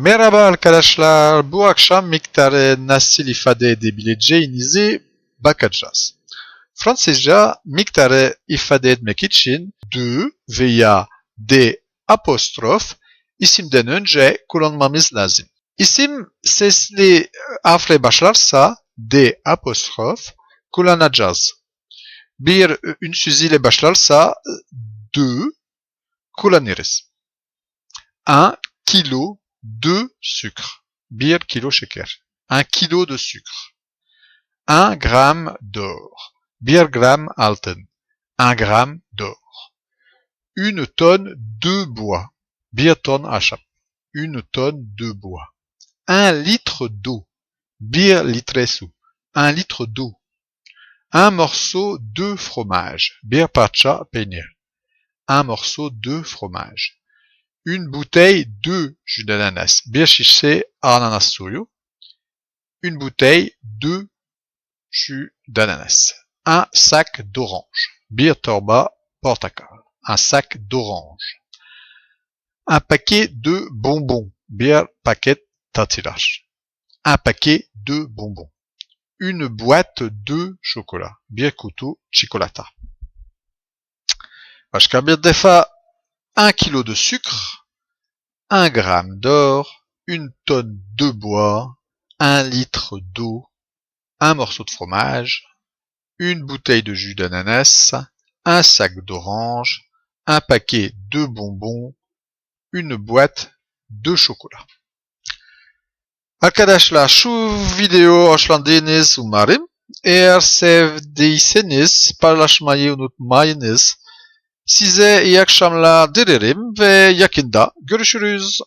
Merhaba arkadaşlar. Bu akşam miktarı nasıl ifade edebileceğinize bakacağız. Fransızca miktarı ifade etmek için de veya de apostrof isimden önce kullanmamız lazım. İsim sesli harfle başlarsa de apostrof kullanacağız. Bir ünsüz ile başlarsa de kullanırız. Un kilo de sucre. Bir kilo şeker. Un kilo de sucre. Un gramme d'or. Bir gram altın. Un gramme d'or. Une tonne de bois. Bir ton ahşap. Une tonne de bois. Un litre d'eau. Bir litre su. Un litre d'eau. Un morceau de fromage. Bir parça peynir. Un morceau de fromage. Une bouteille de jus d'ananas. Bir şişe ananas suyu. Une bouteille de jus d'ananas. Un sac d'orange. Bir torba portakal. Un sac d'orange. Un paquet de bonbons. Bir paket tatlılar. Un paquet de bonbons. Une boîte de chocolat. Bir kutu çikolata. Başka defa un kilo de sucre, un gramme d'or, une tonne de bois, un litre d'eau, un morceau de fromage, une bouteille de jus d'ananas, un sac d'orange, un paquet de bonbons, une boîte de chocolat. Arkadaşlar şu video hoşlandığınız umarım. Eğer sevdiyseniz paylaşmayı unutmayınız. Size iyi akşamlar dilerim ve yakında görüşürüz.